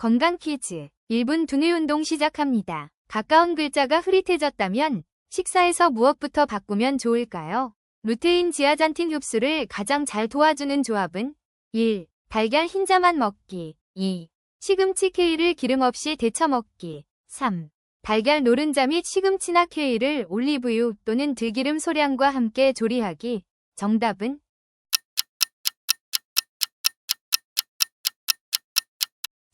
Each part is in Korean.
건강 퀴즈 1분 두뇌 운동 시작합니다. 가까운 글자가 흐릿해졌다면 식사에서 무엇부터 바꾸면 좋을까요? 루테인 지아잔틴 흡수를 가장 잘 도와주는 조합은 1. 달걀 흰자만 먹기 2. 시금치 케이를 기름 없이 데쳐 먹기 3. 달걀 노른자 및 시금치나 케이를 올리브유 또는 들기름 소량과 함께 조리하기 정답은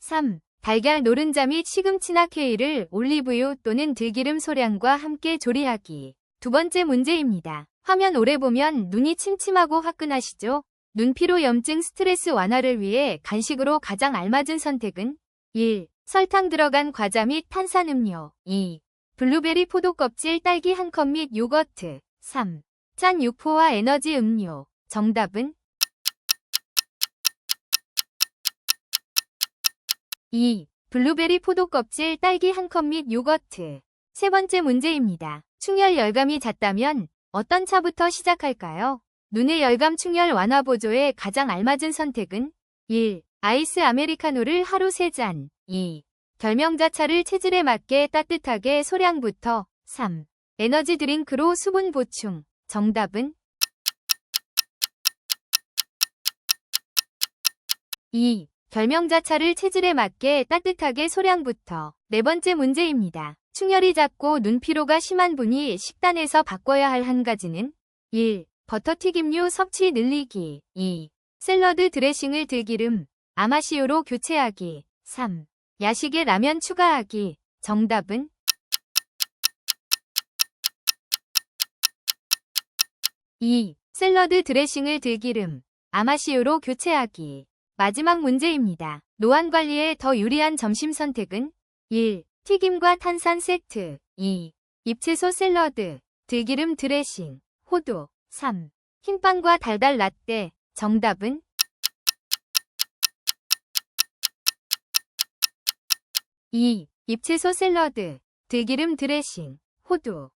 3. 달걀 노른자 및 시금치나 케이를 올리브유 또는 들기름 소량과 함께 조리하기. 두 번째 문제입니다. 화면 오래 보면 눈이 침침하고 화끈하시죠? 눈피로 염증 스트레스 완화를 위해 간식으로 가장 알맞은 선택은 1. 설탕 들어간 과자 및 탄산음료 2. 블루베리 포도 껍질 딸기 한 컵 및 요거트 3. 짠 육포와 에너지 음료 정답은 2. 블루베리 포도 껍질 딸기 한 컵 및 요거트. 세 번째 문제입니다. 충혈 열감이 잦다면 어떤 차부터 시작할까요? 눈의 열감 충혈 완화 보조에 가장 알맞은 선택은 1. 아이스 아메리카노를 하루 3잔 2. 결명자차를 체질에 맞게 따뜻하게 소량부터 3. 에너지 드링크로 수분 보충. 정답은 2. 결명자 차를 체질에 맞게 따뜻하게 소량부터. 네 번째 문제입니다. 충혈이 잦고 눈피로가 심한 분이 식단에서 바꿔야 할 한 가지는 1. 버터튀김류 섭취 늘리기 2. 샐러드 드레싱을 들기름, 아마시오로 교체하기 3. 야식에 라면 추가하기 정답은 2. 샐러드 드레싱을 들기름, 아마시오로 교체하기 마지막 문제입니다. 노안 관리에 더 유리한 점심 선택은 1. 튀김과 탄산 세트 2. 잎채소 샐러드 들기름 드레싱 호두 3. 흰빵과 달달 라떼 정답은 2. 잎채소 샐러드 들기름 드레싱 호두